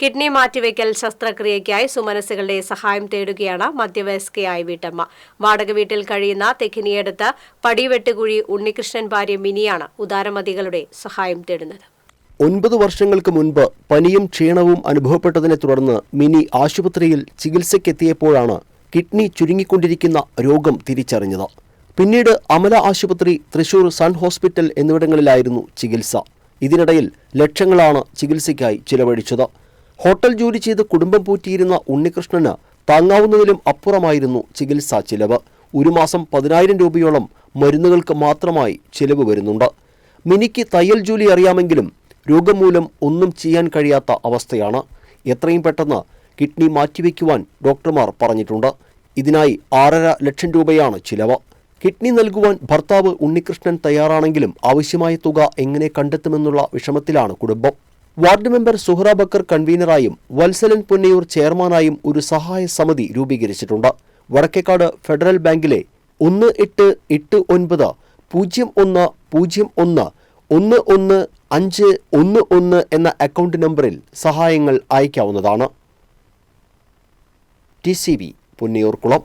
Kidney മാറ്റിവെക്കൽ ശസ്ത്രക്രിയയ്ക്കായി സുമനസുകളുടെ സഹായം തേടുകയാണ് മധ്യവയസ്കയായ വീട്ടമ്മ. വാടക വീട്ടിൽ കഴിയുന്ന തെക്കിനിയടുത്ത് പടിവെട്ടുകുഴി ഉണ്ണികൃഷ്ണൻ ഭാര്യ മിനിയാണ് ഉദാരമതികളുടെ സഹായം തേടുന്നത്. ഒൻപത് വർഷങ്ങൾക്ക് മുൻപ് പനിയും ക്ഷീണവും അനുഭവപ്പെട്ടതിനെ തുടർന്ന് മിനി ആശുപത്രിയിൽ ചികിത്സയ്ക്കെത്തിയപ്പോഴാണ് കിഡ്നി ചുരുങ്ങിക്കൊണ്ടിരിക്കുന്ന രോഗം തിരിച്ചറിഞ്ഞത്. പിന്നീട് അമല ആശുപത്രി തൃശൂർ സൺ ഹോസ്പിറ്റൽ എന്നിവിടങ്ങളിലായിരുന്നു ചികിത്സ. ഇതിനിടയിൽ ലക്ഷങ്ങളാണ് ചികിത്സയ്ക്കായി ചിലവഴിച്ചത്. ഹോട്ടൽ ജോലി ചെയ്ത് കുടുംബം പൂറ്റിയിരുന്ന ഉണ്ണികൃഷ്ണന് താങ്ങാവുന്നതിലും അപ്പുറമായിരുന്നു ചികിത്സാ ചിലവ്. ഒരു മാസം പതിനായിരം രൂപയോളം മരുന്നുകൾക്ക് മാത്രമായി ചിലവ് വരുന്നുണ്ട്. മിനിക്ക് തയ്യൽ ജോലി അറിയാമെങ്കിലും രോഗം മൂലം ഒന്നും ചെയ്യാൻ കഴിയാത്ത അവസ്ഥയാണ്. എത്രയും പെട്ടെന്ന് കിഡ്നി മാറ്റിവെക്കുവാൻ ഡോക്ടർമാർ പറഞ്ഞിട്ടുണ്ട്. ഇതിനായി ആറര ലക്ഷം രൂപയാണ് ചിലവ്. കിഡ്നി നൽകുവാൻ ഭർത്താവ് ഉണ്ണികൃഷ്ണൻ തയ്യാറാണെങ്കിലും ആവശ്യമായ തുക എങ്ങനെ കണ്ടെത്തുമെന്നുള്ള വിഷമത്തിലാണ് കുടുംബം. വാർഡ് മെമ്പർ സുഹറ ബക്കർ കൺവീനറായും വത്സലൻ പുന്നയൂർ ചെയർമാനായും ഒരു സഹായ സമിതി രൂപീകരിച്ചിട്ടുണ്ട്. വടക്കേക്കാട് ഫെഡറൽ ബാങ്കിലെ ഒന്ന് എട്ട് എട്ട് ഒൻപത് പൂജ്യം ഒന്ന് പൂജ്യം ഒന്ന് ഒന്ന് ഒന്ന് അഞ്ച് ഒന്ന് ഒന്ന് എന്ന അക്കൗണ്ട് നമ്പറിൽ സഹായങ്ങൾ അയക്കാവുന്നതാണ് ടി സി ബി പുന്നിയൂർക്കുളം